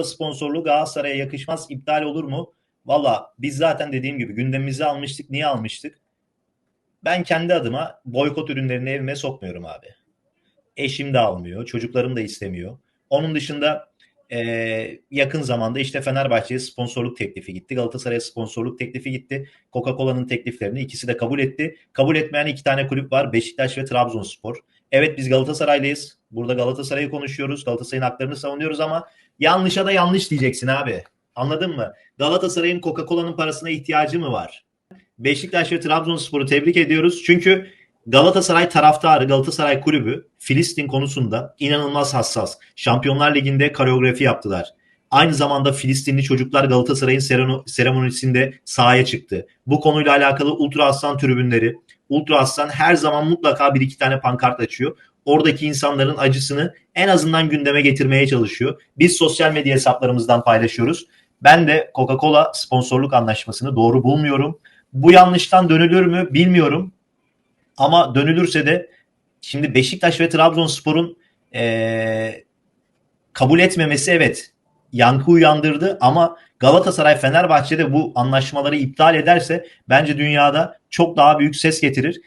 sponsorluğu Galatasaray'a yakışmaz, iptal olur mu? Valla biz zaten dediğim gibi gündemimize almıştık. Niye almıştık? Ben kendi adıma boykot ürünlerini evime sokmuyorum abi. Eşim de almıyor, çocuklarım da istemiyor. Onun dışında eee, yakın zamanda işte Fenerbahçe'ye sponsorluk teklifi gitti. Galatasaray'a sponsorluk teklifi gitti. Coca-Cola'nın tekliflerini ikisi de kabul etti. Kabul etmeyen iki tane kulüp var. Beşiktaş ve Trabzonspor. Evet biz Galatasaraylıyız. Burada Galatasaray'ı konuşuyoruz. Galatasaray'ın haklarını savunuyoruz ama yanlışa da yanlış diyeceksin abi. Anladın mı? Galatasaray'ın Coca-Cola'nın parasına ihtiyacı mı var? Beşiktaş ve Trabzonspor'u tebrik ediyoruz. Çünkü Galatasaray taraftarı, Galatasaray kulübü Filistin konusunda inanılmaz hassas. Şampiyonlar Ligi'nde koreografi yaptılar. Aynı zamanda Filistinli çocuklar Galatasaray'ın seremonisinde sahaya çıktı. Bu konuyla alakalı Ultra Aslan tribünleri, Ultra Aslan her zaman mutlaka bir iki tane pankart açıyor. Oradaki insanların acısını en azından gündeme getirmeye çalışıyor. Biz sosyal medya hesaplarımızdan paylaşıyoruz. Ben de Coca-Cola sponsorluk anlaşmasını doğru bulmuyorum. Bu yanlıştan dönülür mü bilmiyorum. Ama dönülürse de şimdi Beşiktaş ve Trabzonspor'un eee, kabul etmemesi evet yankı uyandırdı ama Galatasaray Fenerbahçe'de bu anlaşmaları iptal ederse bence dünyada çok daha büyük ses getirir.